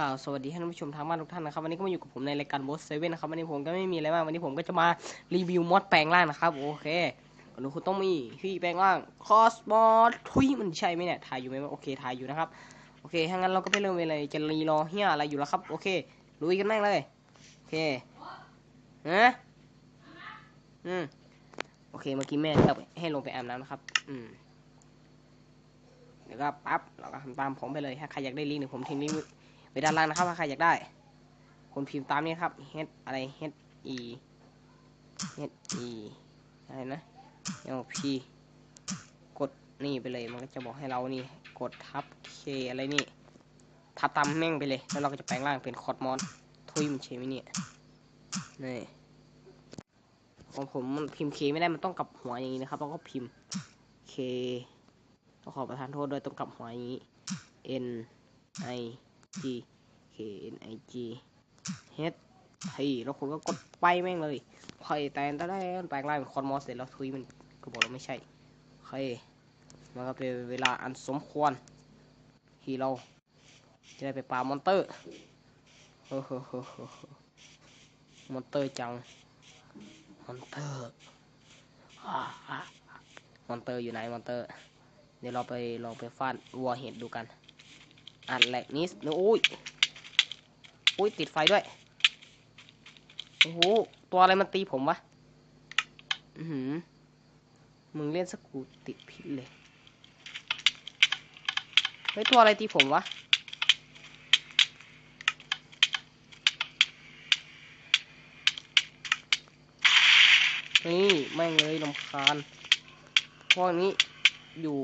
ล่าวสวัสดีท่านผู้ชมทางบ้านทุกท่านนะครับวันนี้ก็มาอยู่กับผมในรายการบอสเซเว่นนะครับวันนี้ผมก็ไม่มีอะไรมากวันนี้ผมก็จะมารีวิวมอดแปลงร่างนะครับโอเควันนี้คุณต้องมีพี่แปลงร่างคอสมอสทุยมันใช่ไหมเนี่ยถ่ายอยู่ไหมโอเคถ่ายอยู่นะครับโอเคถ้างั้นเราก็ไปเริ่มเลยจะรีรอเฮียอะไรอยู่แล้วครับโอเคลุยกันแม่งเลยโอเคนะอืมโอเคเมื่อกี้แม่ให้ให้ลงไปอาบน้ำนะครับ อืมเดี๋ยวก็ปั๊บเราก็ทำตามผมไปเลยถ้าใครอยากได้ลิงก์เดี๋ยวผมทิ้งลิงก์ ไว้ด้านล่างนะครับถ้าใครอยากได้คนพิมพ์ตามนี้ครับ h อะไร h e h e อะไรนะแล้ว p กดนี่ไปเลยมันก็จะบอกให้เรานี่กดทับ k อะไรนี่ทับตามแม่งไปเลย แล้วเราก็จะแปลงร่างเป็นคอร์ดมอนทุยมันใช่ไหมเนี่ยนี่ของผมมันพิมพ์ k ไม่ได้มันต้องกลับหัวอย่างนี้นะครับแล้วก็พิมพ์ k ต้องขอประทานโทษด้วยต้องกลับหัวอย่างนี้ n i g k n i g h ไแล้วคุณก็กดไปแม่งเลยไข่แตนตะแดนแปลงร่างเป็นคอนมอสเสร็จแล้วทุยมันก็บอกเราไม่ใช่โอเคมันก็เป็นเวลาอันสมควรที่เราจะได้ไปปามอนเตอร์มอนเตอร์จังมอนเตอร์อ่าอ่ามอนเตอร์อยู่ไหนมอนเตอร์ เดี๋ยวเราไปลองไปฟาดวัวเห็ดดูกัน อันแรกนิสโอ้ยอุ้ยติดไฟด้วย โอ้โห ตัวอะไรมันตีผมวะ อือหือ มึงเล่นสกกูติดพิษเลย เฮ้ย ตัวอะไรตีผมวะ นี่ แม่งเลยลำคาญพวกนี้อยู่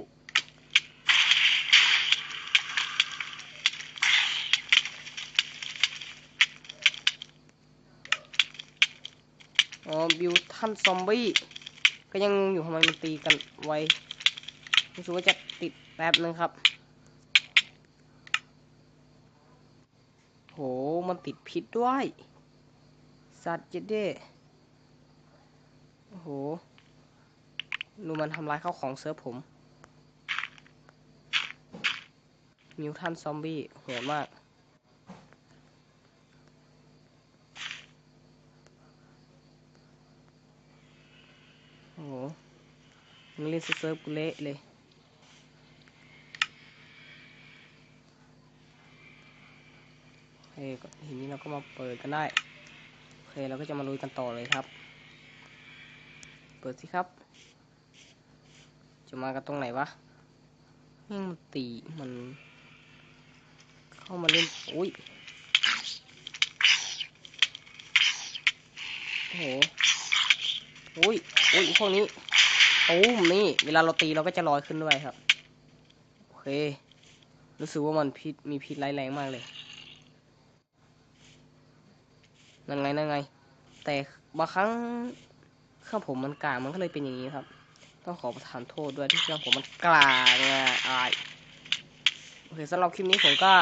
อ๋อบิวทันซอมบี้ก็ยังงงอยู่ทำไมมันตีกันไวรู้สึกว่าจะติดแป๊บนึงครับ โห มันติดพิษด้วย สัตว์เจ็ดเด้โอ้โหดูมันทำลายข้าวของเซิร์ฟผม มิวทันซอมบี้โหดมาก โอ้โหมึงเล่นเซิร์ฟกูเละเลยเคก็ทีนี้เราก็มาเปิดกันได้ โอเคเราก็จะมาลุยกันต่อเลยครับ เปิดสิครับ จะมากันตรงไหนวะแม่งมันตีมัน เข้ามาเล่นอุ้ยโอ้โห อุ้ยอุ้ยพวกนี้ตูมนี่ เวลาเราตีเราก็จะลอยขึ้นด้วยครับ โอเค รู้สึกว่ามันพิษมีพิษร้ายแรงมากเลย นั่นไง นั่นไง แต่บางครั้งเครื่องผมมันกลางมันก็เลยเป็นอย่างนี้ครับ ต้องขอประทานโทษด้วยที่เครื่องผมมันกลางอะอายโอเคสำหรับคลิปนี้ผมก็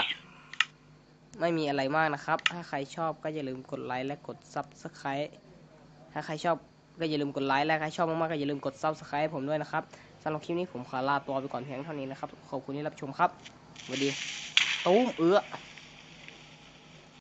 ไม่มีอะไรมากนะครับ ถ้าใครชอบก็อย่าลืมกดไลค์และกดซับสไครต์ถ้าใครชอบ ก็อย่าลืมกดไลค์และใครชอบมากๆก็อย่าลืมกดซับสไคร b ์ผมด้วยนะครับสำหรับคลิปนี้ผมขอลาตัวไปก่อนเพียงเท่านี้นะครับ ขอบคุณที่รับชมครับสวัสดีตุ้มเอื้อ